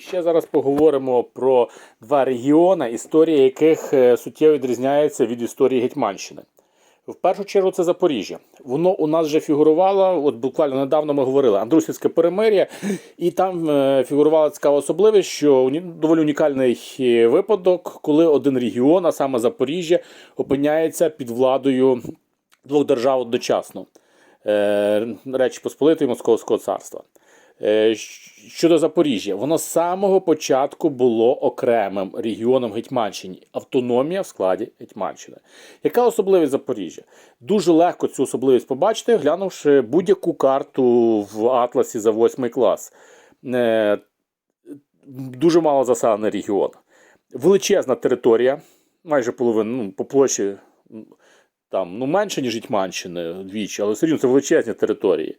ще зараз поговоримо про два регіони, історія яких е, суттєво відрізняється від історії Гетьманщини. В першу чергу це Запоріжжя. Воно у нас вже фігурувало, от буквально недавно ми говорили, Андрусівське перемир'я, і там е, фігурувала цікава особливість, що доволі унікальний е, випадок, коли один регіон, а саме Запоріжжя, опиняється під владою двох держав одночасно Речі Посполитої Московського царства. Е, Щодо Запоріжжя, воно з самого початку було окремим регіоном Гетьманщини, автономія в складі Гетьманщини. Яка особливість Запоріжжя? Дуже легко цю особливість побачити, глянувши будь-яку карту в Атласі за 8 клас. Е, Дуже мало заселений регіон. Величезна територія, майже половина, ну, по площі там, ну, менше, ніж Гетьманщини двічі, але все рівно це величезні території.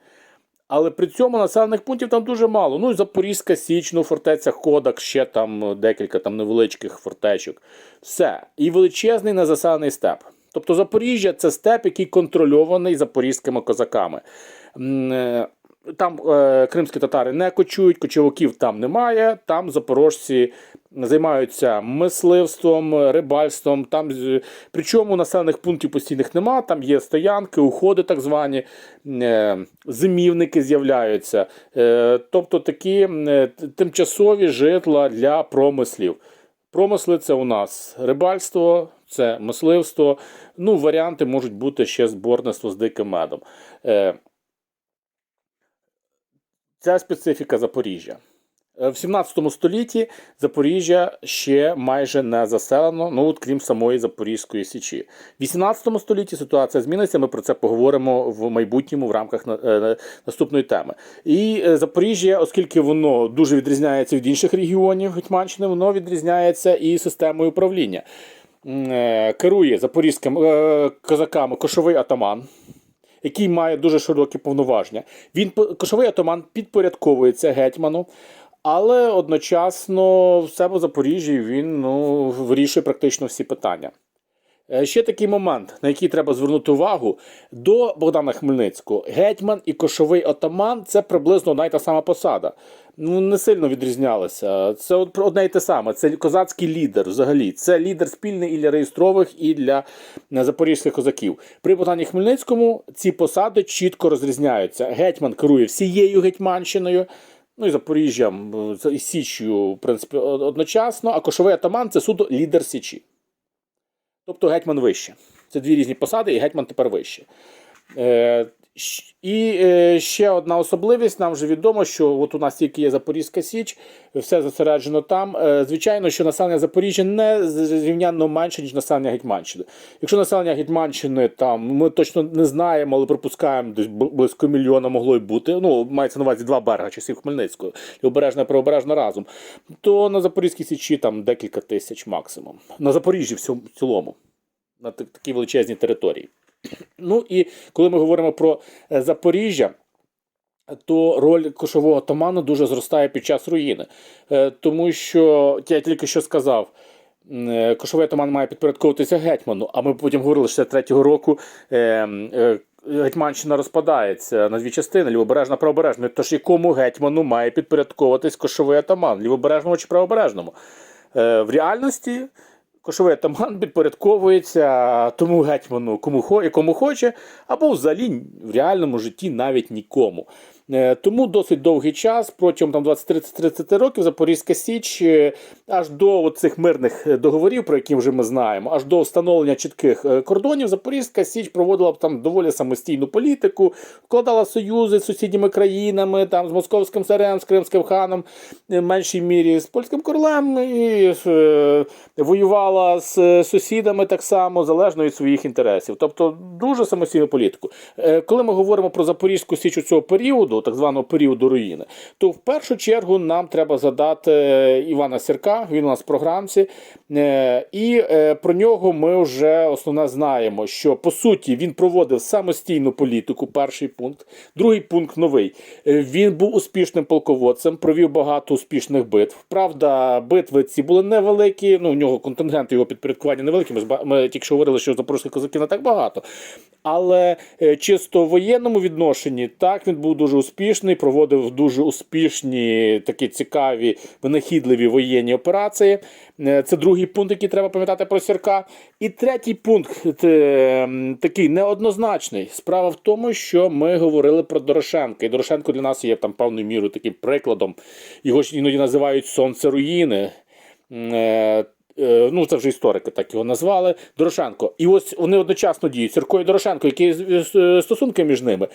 Але при цьому населених пунктів там дуже мало. Ну, і Запорізька Січ, ну, фортеця Ходак, ще там е, декілька там невеличких фортечок. Все. І величезний незаселений степ. Тобто Запоріжжя це степ, який контрольований запорізькими козаками. Там е, кримські татари не кочують, кочовиків там немає. Там запорожці займаються мисливством, рибальством. Там, причому населених пунктів постійних нема. Там є стоянки, уходи, так звані, е, зимівники з'являються. Е, тобто такі е, тимчасові житла для промислів. Промисли це у нас рибальство, це мисливство. Ну, варіанти можуть бути ще зборництво з диким медом. Е, Ця специфіка Запоріжжя. Е, В 17 столітті Запоріжжя ще майже не заселено, ну от крім самої Запорізької січі. В 18 столітті ситуація зміниться. Ми про це поговоримо в майбутньому в рамках е, наступної теми. І е, Запоріжжя, оскільки воно дуже відрізняється від інших регіонів Гетьманщини, воно відрізняється і системою управління. Керує запорізьким козаками кошовий атаман який має дуже широкі повноваження. Він кошовий атаман підпорядковується гетьману, але одночасно в себе в Запоріжжі він ну, вирішує практично всі питання. Е, Ще такий момент, на який треба звернути увагу, до Богдана Хмельницького гетьман і кошовий отаман це приблизно одна й та сама посада. Ну, не сильно відрізнялися. Це одне й те саме. Це козацький лідер взагалі. Це лідер спільний і для реєстрових, і для е, запорізьких козаків. При Богдані Хмельницькому ці посади чітко розрізняються. Гетьман керує всією Гетьманщиною. Ну і Запоріжжям е, і Січчю, в принципі, одночасно, а кошовий атаман це суто лідер Січі. Тобто гетьман вище. Це дві різні посади, і гетьман тепер вище. І е, ще одна особливість. Нам вже відомо, що от у нас тільки є Запорізька Січ, все зосереджено там. Е, звичайно, що населення Запоріжжя не зрівнянно менше, ніж населення Гетьманщини. Якщо населення Гетьманщини там ми точно не знаємо, але припускаємо, десь близько мільйона могло й бути. Ну, мається на увазі два берега часів Хмельницького, лівобережна і правобережна разом, то на Запорізькій Січі там декілька тисяч максимум. На Запоріжжі в цілому на такій величезній території. Ну і коли ми говоримо про е, Запоріжжя, то роль кошового атамана дуже зростає під час руїни. Е, Тому що я тільки що сказав. е, Кошовий атаман має підпорядковуватися гетьману, а ми потім говорили, що 63-го року Гетьманщина розпадається на дві частини лівобережна правобережна. Тож якому гетьману має підпорядковуватись кошовий атаман, лівобережному чи правобережному? В реальності кошовий атаман підпорядковується тому гетьману, кому, хо- кому хоче, або взагалі в реальному житті навіть нікому. Е, Тому досить довгий час, протягом там 20-30 років, Запорізька Січ е, аж до цих мирних е, договорів, про які вже ми знаємо, аж до встановлення чітких кордонів, Запорізька Січ проводила там доволі самостійну політику, вкладала союзи з сусідніми країнами, там з московським царем, з кримським ханом, в меншій мірі з польським королем і е, воювала з сусідами так само, залежно від своїх інтересів. Тобто дуже самостійну політику. Е, Коли ми говоримо про Запорізьку Січ у цього періоду, так званого періоду руїни, то в першу чергу нам треба задати е, Івана Сірка, він у нас в програмці. Е, І е, про нього ми вже основне знаємо, що по суті він проводив самостійну політику. Перший пункт, другий пункт новий. Він був успішним полководцем, провів багато успішних битв. Правда, битви ці були невеликі. Ну, у нього контингент його підпорядкування невеликий. Ми, ми тільки що говорили, що запорізьких козаків не так багато. Але чисто в воєнному відношенні так він був дуже успішний, проводив дуже успішні, такі цікаві, винахідливі воєнні операції. Е, Це другий пункт, який треба пам'ятати про Сірка. І третій пункт е, такий неоднозначний. Справа в тому, що ми говорили про Дорошенка. І Дорошенко для нас є там певною мірою таким прикладом. Його ж іноді називають сонце руїни. Е, Ну, це вже історики так його назвали. Дорошенко. І ось вони одночасно діють. Сірко і Дорошенко, які стосунки між ними.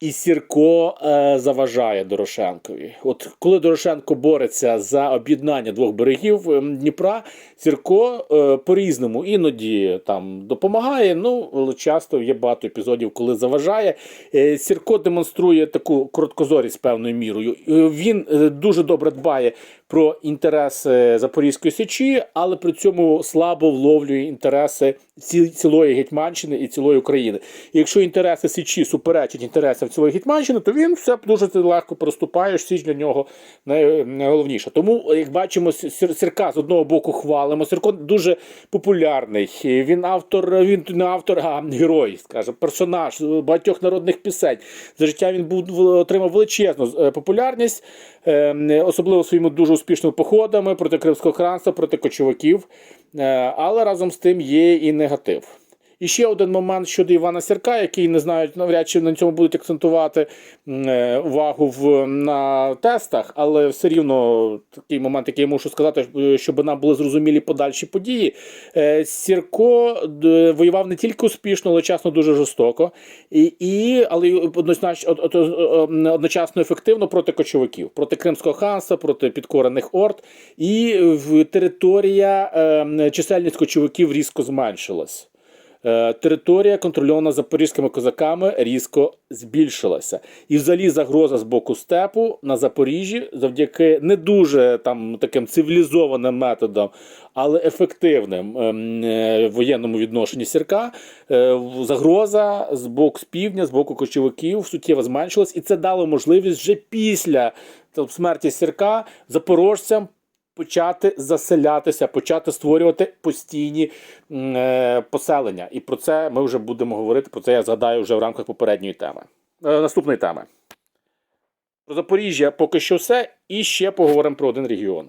І Сірко е, заважає Дорошенкові. От коли Дорошенко бореться за об'єднання двох берегів ем, Дніпра, Сірко е, по-різному іноді там допомагає. Ну часто є багато епізодів, коли заважає. Е, Сірко демонструє таку короткозорість певною мірою. Е, Він е, дуже добре дбає про інтереси Запорізької січі, але при цьому слабо вловлює інтереси ці- цілої Гетьманщини і цілої України. І якщо інтереси Січі суперечать інтересам цілої Гетьманщини, то він все дуже легко проступає. Січ для нього найголовніше. Тому, як бачимо, Сірка з одного боку хвалимо. Сірко дуже популярний. Він автор, він не автор, а герой, скажімо, персонаж багатьох народних пісень. За життя він був отримав величезну е, популярність, е, особливо своїми дуже успішними походами проти Кримського хранства, проти кочовиків. Е, Але разом з тим є і негатив. І ще один момент щодо Івана Сірка, який не знаю, навряд чи на цьому будуть акцентувати е, увагу в на тестах, але все рівно такий момент, який я мушу сказати, е, щоб нам були зрозумілі подальші події. Е, Сірко воював не тільки успішно, але часно дуже жорстоко, і, і але однозначно од- од- од- одночасно ефективно проти кочовиків, проти Кримського ханства, проти підкорених орд, і в територія е, чисельність кочовиків різко зменшилась. Е, Територія, контрольована запорізькими козаками, різко збільшилася. І взагалі загроза з боку степу на Запоріжжі завдяки не дуже там таким цивілізованим методам, але ефективним ем, е, воєнному відношенні сірка. е, Загроза з боку з півдня, з боку кочовиків суттєво зменшилась, і це дало можливість вже після там, смерті сірка запорожцям почати заселятися, почати створювати постійні е, поселення. І про це ми вже будемо говорити. Про це я згадаю вже в рамках попередньої теми. Е, наступної теми. Про Запоріжжя поки що все. І ще поговоримо про один регіон.